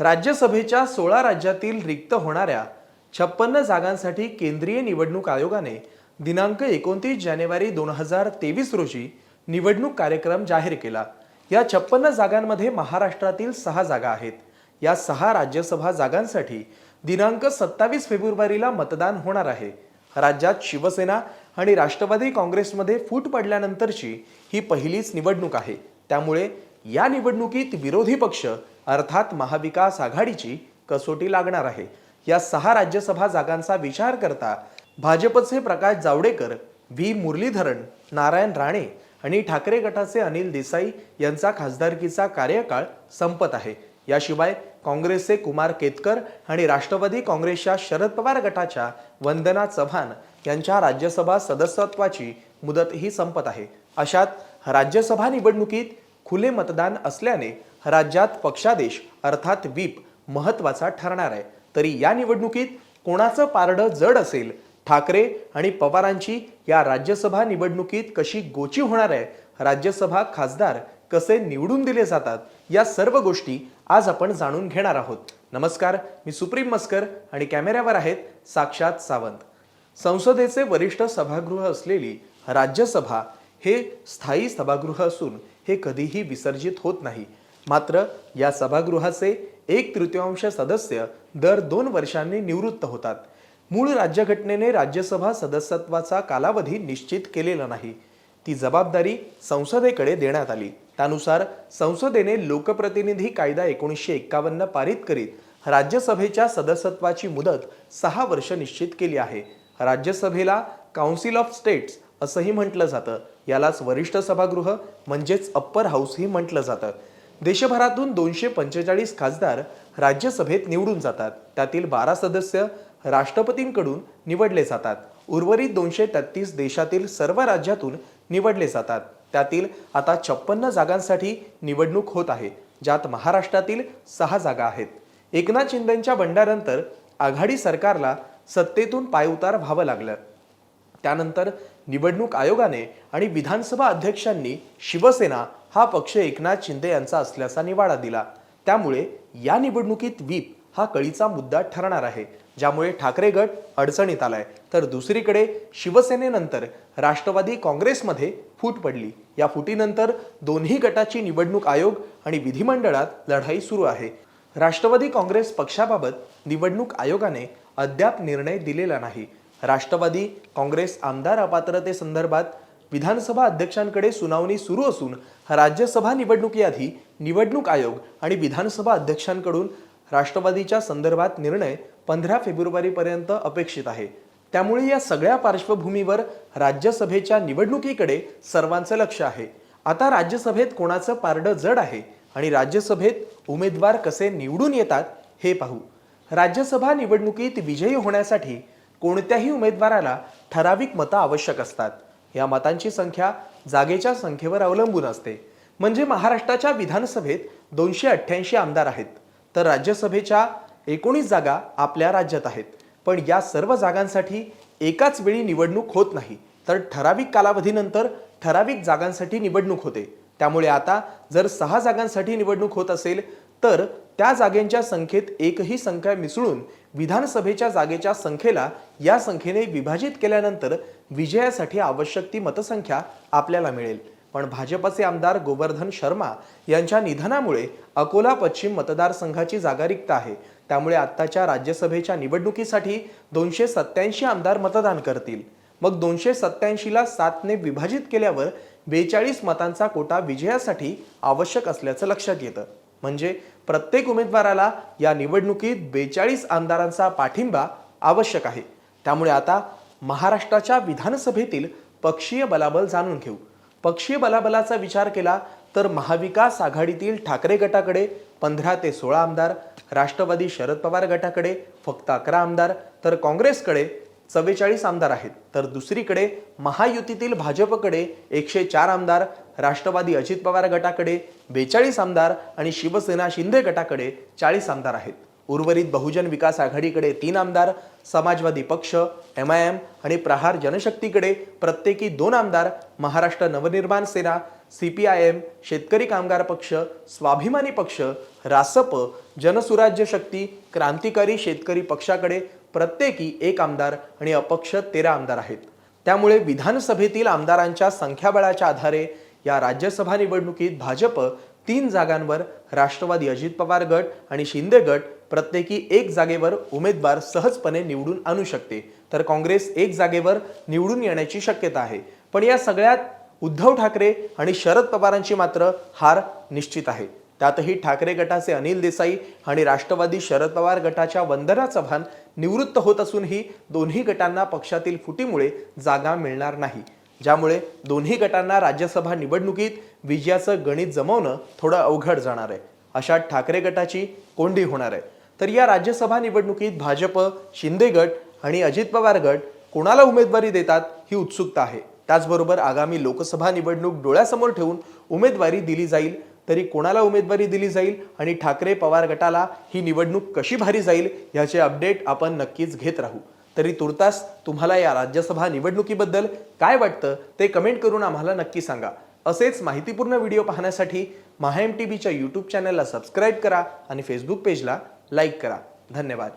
राज्यसभेच्या सोळा राज्यातील रिक्त होणाऱ्या छप्पन्न जागांसाठी केंद्रीय निवडणूक आयोगाने दिनांक एकोणतीस जानेवारी दोन हजार तेवीस रोजी निवडणूक कार्यक्रम जाहीर केला. या छप्पन्न जागांमध्ये महाराष्ट्रातील सहा जागा आहेत. या सहा राज्यसभा जागांसाठी दिनांक सत्तावीस फेब्रुवारीला मतदान होणार आहे. राज्यात शिवसेना आणि राष्ट्रवादी काँग्रेसमध्ये फूट पडल्यानंतरची ही पहिलीच निवडणूक आहे. त्यामुळे या निवडणुकीत विरोधी पक्ष अर्थात महाविकास आघाडीची कसोटी लागणार आहे. या सहा राज्यसभा जागांचा विचार करता भाजपचे प्रकाश जावडेकर व्ही. मुरलीधरन नारायण राणे आणि ठाकरे गटाचे अनिल देसाई यांचा खासदारकीचा कार्यकाळ संपत आहे. याशिवाय काँग्रेसचे कुमार केतकर आणि राष्ट्रवादी काँग्रेसच्या शरद पवार गटाच्या वंदना चव्हाण यांच्या राज्यसभा सदस्यत्वाची मुदतही संपत आहे. अशात राज्यसभा निवडणुकीत खुले मतदान असल्याने राज्यात पक्षादेश अर्थात व्हीप महत्त्वाचा ठरणार आहे. तरी या निवडणुकीत कोणाचं पारडं जड असेल? ठाकरे आणि पवारांची या राज्यसभा निवडणुकीत कशी गोची होणार आहे? राज्यसभा खासदार कसे निवडून दिले जातात? या सर्व गोष्टी आज आपण जाणून घेणार आहोत. नमस्कार मी सुप्रीम मस्कर आणि कॅमेऱ्यावर आहेत साक्षात सावंत. संसदेचे वरिष्ठ सभागृह असलेली राज्यसभा हे स्थायी सभागृह असून हे कधीही विसर्जित होत नाही. मात्र या सभागृहाचे एक तृतीयांश सदस्य दर दोन वर्षांनी निवृत्त होतात. मूळ राज्यघटनेने राज्यसभा सदस्यत्वाचा कालावधी निश्चित केलेला नाही. ती जबाबदारी संसदेकडे देण्यात आली. त्यानुसार संसदेने लोकप्रतिनिधी कायदा एकोणीसशे एक्कावन्न पारित करीत राज्यसभेच्या सदस्यत्वाची मुदत सहा वर्ष निश्चित केली आहे. राज्यसभेला काउन्सिल ऑफ स्टेट्स असंही म्हटलं जातं. यालाच वरिष्ठ सभागृह म्हणजेच अप्पर हाऊसही म्हटलं जातं. देशभरातून दोनशे पंचेचाळीस खासदार राज्यसभेत निवडून जातात. त्यातील बारा सदस्य राष्ट्रपतींकडून निवडले जातात. उर्वरित दोनशे तेहतीस देशातील सर्व राज्यातून निवडले जातात. त्यातील आता छप्पन्न जागांसाठी निवडणूक होत आहे ज्यात महाराष्ट्रातील सहा जागा आहेत. एकनाथ शिंदेच्या बंडानंतर आघाडी सरकारला सत्तेतून पायउतार व्हावं लागलं. त्यानंतर निवडणूक आयोगाने आणि विधानसभा अध्यक्षांनी शिवसेना हा पक्ष एकनाथ शिंदे यांचा असल्याचा निवाडा दिला. त्यामुळे या निवडणुकीत व्हीप हा कळीचा मुद्दा ठरणार आहे ज्यामुळे ठाकरे गट अडचणीत आलाय. तर दुसरीकडे शिवसेनेनंतर राष्ट्रवादी काँग्रेसमध्ये फूट पडली. या फुटीनंतर दोन्ही गटाची निवडणूक आयोग आणि विधिमंडळात लढाई सुरू आहे. राष्ट्रवादी काँग्रेस पक्षाबाबत निवडणूक आयोगाने अद्याप निर्णय दिलेला नाही. राष्ट्रवादी काँग्रेस आमदार अपात्रतेसंदर्भात विधानसभा अध्यक्षांकडे सुनावणी सुरू असून राज्यसभा निवडणुकीआधी निवडणूक आयोग आणि विधानसभा अध्यक्षांकडून राष्ट्रवादीच्या संदर्भात निर्णय पंधरा फेब्रुवारीपर्यंत अपेक्षित आहे. त्यामुळे या सगळ्या पार्श्वभूमीवर राज्यसभेच्या निवडणुकीकडे सर्वांचं लक्ष आहे. आता राज्यसभेत कोणाचं पारडं जड आहे आणि राज्यसभेत उमेदवार कसे निवडून येतात हे पाहू. राज्यसभा निवडणुकीत विजयी होण्यासाठी कोणत्याही उमेदवाराला ठराविक मतं आवश्यक असतात. या मतांची संख्या जागेच्या संख्येवर अवलंबून असते. म्हणजे महाराष्ट्राच्या विधानसभेत दोनशे अठ्ठ्याऐंशी आमदार आहेत. तर राज्यसभेच्या एकोणीस जागा आपल्या राज्यात आहेत. पण या सर्व जागांसाठी एकाच वेळी निवडणूक होत नाही. तर ठराविक कालावधीनंतर ठराविक जागांसाठी निवडणूक होते. त्यामुळे आता जर सहा जागांसाठी निवडणूक होत असेल तर त्या जागेंच्या संख्येत एकही संख्या मिसळून विधानसभेच्या जागेच्या संख्येला या संख्येने विभाजित केल्यानंतर विजयासाठी आवश्यक ती मतसंख्या आपल्याला मिळेल. पण भाजपचे आमदार गोवर्धन शर्मा यांच्या निधनामुळे अकोला पश्चिम मतदारसंघाची जागा रिक्त आहे. त्यामुळे आत्ताच्या राज्यसभेच्या निवडणुकीसाठी दोनशे सत्याऐंशी आमदार मतदान करतील. मग दोनशे सत्याऐंशीला सातने विभाजित केल्यावर बेचाळीस मतांचा कोटा विजयासाठी आवश्यक असल्याचं लक्षात येतं. म्हणजे प्रत्येक उमेदवाराला या निवडणुकीत बेचाळीस आमदारांचा पाठिंबा आवश्यक आहे. त्यामुळे आता महाराष्ट्राच्या विधानसभेतील पक्षीय बलाबल जाणून घेऊ. पक्षीय बलाबलाचा विचार केला तर महाविकास आघाडीतील ठाकरे गटाकडे पंधरा ते सोळा आमदार राष्ट्रवादी शरद पवार गटाकडे फक्त अकरा आमदार तर काँग्रेसकडे चव्वेचाळीस आमदार आहेत. तर दुसरीकडे महायुतीतील भाजपकडे एकशे चार आमदार राष्ट्रवादी अजित पवार गटाकडे बेचाळीस आमदार आणि शिवसेना शिंदे गटाकडे चाळीस आमदार आहेत. उर्वरित बहुजन विकास आघाडीकडे तीन आमदार समाजवादी पक्ष एम आय एम आणि प्रहार जनशक्तीकडे प्रत्येकी दोन आमदार Maharashtra Navnirman Sena C P I M Shetkari Kamgar Paksha स्वाभिमानी पक्ष रासप जनसुराज्य शक्ती क्रांतिकारी शेतकरी पक्षाकडे प्रत्येकी एक आमदार आणि अपक्ष तेरा आमदार आहेत. त्यामुळे विधानसभेतील आमदारांच्या संख्याबळाच्या आधारे या राज्यसभा निवडणुकीत भाजप तीन जागांवर राष्ट्रवादी अजित पवार गट आणि शिंदे गट प्रत्येकी एक जागेवर उमेदवार सहजपणे निवडून आणू शकते. तर काँग्रेस एक जागेवर निवडून येण्याची शक्यता आहे. पण या सगळ्यात उद्धव ठाकरे आणि शरद पवारांची मात्र हार निश्चित आहे. त्यातही ठाकरे गटाचे अनिल देसाई आणि राष्ट्रवादी शरद पवार गटाच्या वंदना चव्हाण निवृत्त होत असूनही दोन्ही गटांना पक्षातील फुटीमुळे जागा मिळणार नाही. ज्यामुळे दोन्ही गटांना राज्यसभा निवडणुकीत विजयाचं गणित जमवणं थोडं अवघड जाणार आहे. अशा ठाकरे गटाची कोंडी होणार आहे. तर या राज्यसभा निवडणुकीत भाजप शिंदे गट आणि अजित पवार गट कोणाला उमेदवारी देतात ही उत्सुकता आहे. त्याचबरोबर आगामी लोकसभा निवडणूक डोळ्यासमोर ठेवून उमेदवारी दिली जाईल तरी कोणाला उमेदवारी दिली जाईल आणि ठाकरे पवार गटाला ही निवडणूक कशी भारी जाईल याचे अपडेट आपण नक्कीच घेत राहू. तरी तुर्तास तुम्हाला या राज्यसभा निवडणुकीबद्दल काय वाटतं ते कमेंट करून आम्हाला नक्की सांगा. असेच माहितीपूर्ण व्हिडिओ पाहण्यासाठी महा एम टी व्हीच्या यूट्यूब चॅनलला सबस्क्राईब करा आणि फेसबुक पेजला लाईक करा. धन्यवाद.